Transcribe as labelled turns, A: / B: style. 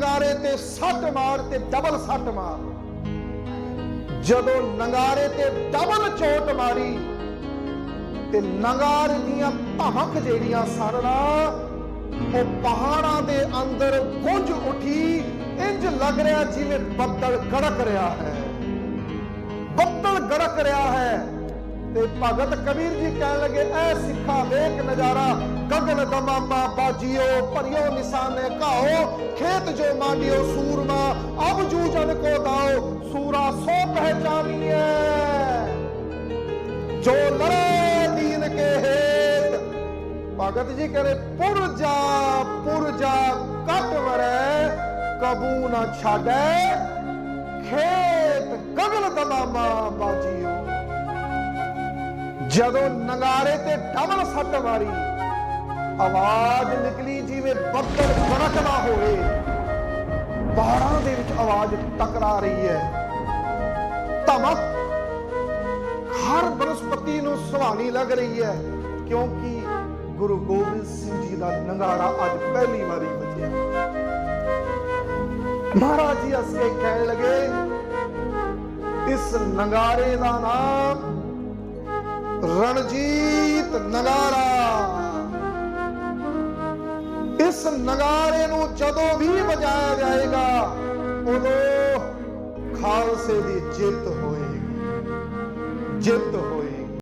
A: ਨਗਾਰੇ ਤੇ ਸੱਟ ਮਾਰ ਤੇ ਡਬਲ ਸੱਟ ਮਾਰ। ਜਦੋਂ ਨਗਾਰੇ ਤੇ ਡਬਲ ਚੋਟ ਮਾਰੀ, ਤੇ ਨਗਾਰ ਦੀਆਂ ਭਮਕ ਜਿਹੜੀਆਂ ਸਨ ਉਹ ਪਹਾੜਾਂ ਦੇ ਅੰਦਰ ਗੁੰਜ ਉੱਠੀ, ਇੰਜ ਲੱਗ ਰਿਹਾ ਜਿਵੇਂ ਬੱਦਲ ਗੜਕ ਰਿਹਾ ਹੈ। ਬੱਦਲ ਗੜਕ ਰਿਹਾ ਤੇ ਭਗਤ ਕਬੀਰ ਜੀ ਕਹਿਣ ਲੱਗੇ, ਐ ਸਿੱਖਾ ਵੇਖ ਨਜ਼ਾਰਾ, ਗਗਨ ਦਮਾਮਾ ਬਾਜੀਓ, ਭਰਿਓ ਨਿਸ਼ਾਨੇ ਘਾਓ, ਖੇਤ ਜੋ ਮਾਂਡਿਓ ਸੂਰਮਾ ਅਬ ਜੂਜਨ ਕੋ ਦਾਓ, ਸੂਰਾ ਸੋ ਪਹਿਚਾਨੀਏ ਜੋ ਲੜੇ ਦੀਨ ਕੇ ਹੇਤ, ਭਗਤ ਜੀ ਕਹਿੰਦੇ ਪੁਰਜਾ ਪੁਰਜਾ ਕਟ ਮਰੇ ਕਬੂ ਨਾ ਛਾੜੇ ਖੇਤ ਗਗਨ ਦਮਾਮਾ ਬਾਜੀਓ। ਜਦੋਂ ਨਗਾਰੇ ਤੇ ਡਬਲ ਸੱਟ ਮਾਰੀ, ਆਵਾਜ਼ ਨਿਕਲੀ ਜਿਵੇਂ ਬੱਦਲ ਗੜਕਦਾ ਹੋਵੇ। ਪਹਾੜਾਂ ਦੇ ਵਿੱਚ ਆਵਾਜ਼ ਟਕਰਾ ਰਹੀ ਹੈ। ਧਮਕ, ਹਰ ਬਨਸਪਤੀ ਨੂੰ ਸੁਹਾਣੀ ਲੱਗ ਰਹੀ ਹੈ, ਕਿਉਂਕਿ ਗੁਰੂ ਗੋਬਿੰਦ ਸਿੰਘ ਜੀ ਦਾ ਨਗਾਰਾ ਅੱਜ ਪਹਿਲੀ ਵਾਰੀ ਵੱਜਿਆ। ਮਹਾਰਾਜ ਜੀ ਅਸਕੇ ਕਹਿਣ ਲੱਗੇ, ਇਸ ਨਗਾਰੇ ਦਾ ਨਾਮ ਰਣਜੀਤ ਨਗਾਰਾ। ਇਸ ਨਗਾਰੇ ਨੂੰ ਜਦੋਂ ਵੀ ਵਜਾਇਆ ਜਾਏਗਾ, ਉਦੋਂ ਖਾਲਸੇ ਦੀ ਜਿੱਤ ਹੋਏਗੀ। ਜਿੱਤ ਹੋਏਗੀ।